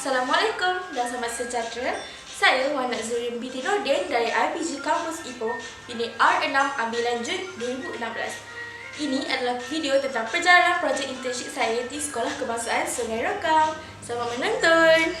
Assalamualaikum dan selamat sejahtera. Saya Wan Zurin binti Nordin dari IPG Kampus Ipoh, Unit R6 Ambilan Jun 2016. Ini adalah video tentang perjalanan projek internship saya di Sekolah Kebangsaan Sungai Rokang. Selamat menonton!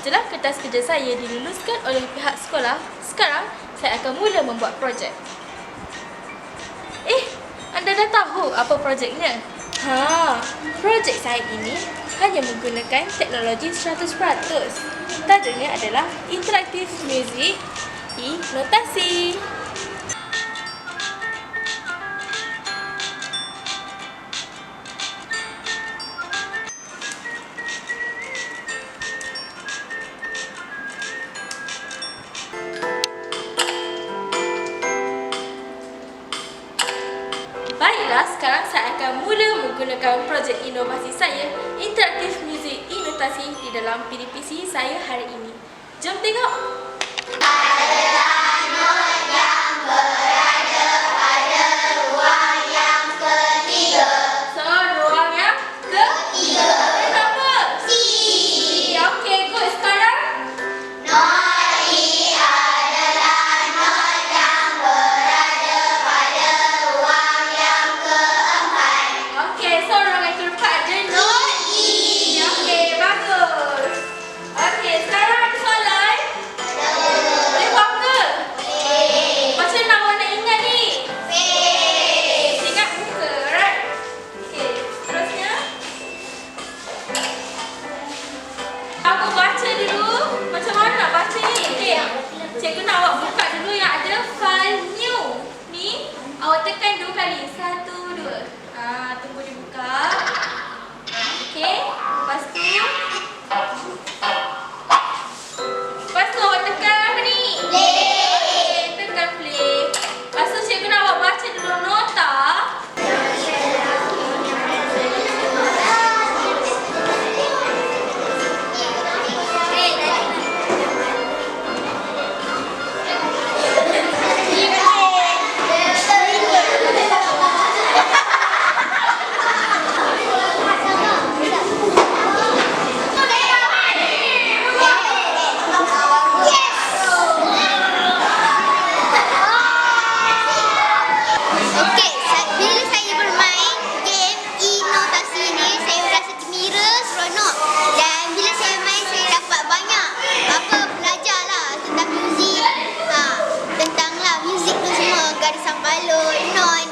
Setelah kertas kerja saya diluluskan oleh pihak sekolah, sekarang saya akan mula membuat projek. Eh, anda dah tahu apa projeknya? Ha, projek saya ini hanya menggunakan teknologi 100%. Tajuknya adalah Interactive Music E-Notasi. Baiklah, sekarang saya akan mula menggunakan projek inovasi saya, Interactive Music Inotasi di dalam PDPC saya hari ini. Jom tengok! So, ไปเลยนอน